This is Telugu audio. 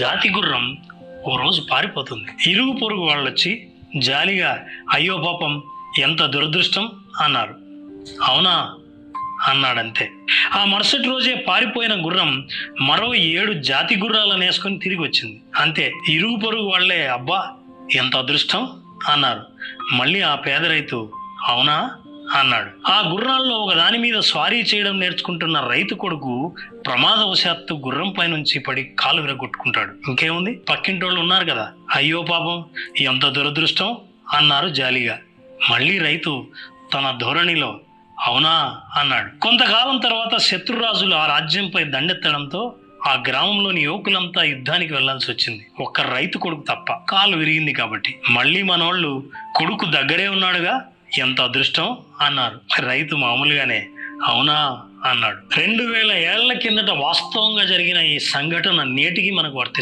జాతి గుర్రం ఓ రోజు పారిపోతుంది. ఇరుగు పొరుగు వాళ్ళు వచ్చి జాలిగా అయ్యో పాపం ఎంత దురదృష్టం అన్నారు. అవునా? అన్నాడంతే. ఆ మరుసటి రోజే పారిపోయిన గుర్రం మరో ఏడు జాతి గుర్రాలను వేసుకొని తిరిగి వచ్చింది అంతే ఇరుగు పొరుగు వాళ్ళే అబ్బా ఎంత అదృష్టం అన్నారు. మళ్ళీ ఆ పేద రైతు అవునా? అన్నాడు. ఆ గుర్రాల్లో ఒక దాని మీద స్వారీ చేయడం నేర్చుకుంటున్న రైతు కొడుకు ప్రమాదవశాత్తు గుర్రం పై నుంచి పడి కాలు విరగొట్టుకుంటాడు. ఇంకేముంది? పక్కింటోళ్ళు ఉన్నారు కదా. అయ్యో పాపం ఎంత దురదృష్టం అన్నారు జాలిగా. మళ్ళీ రైతు తన ధోరణిలో అవునా అన్నాడు. కొంతకాలం తర్వాత శత్రురాజులు ఆ రాజ్యంపై దండెత్తడంతో ఆ గ్రామంలోని యువకులంతా యుద్ధానికి వెళ్ళాల్సి వచ్చింది. ఒక్క రైతు కొడుకు తప్ప కాలు విరిగింది కాబట్టి. మళ్ళీ మనోళ్ళు కొడుకు దగ్గరే ఉన్నాడుగా. ఎంత అదృష్టం? అన్నారు. రైతు మామూలుగానే అవునా? అన్నాడు. రెండు వేల ఏళ్ళ కిందట వాస్తవంగా జరిగిన ఈ సంఘటన నేటికి మనకు వర్తిస్తుంది.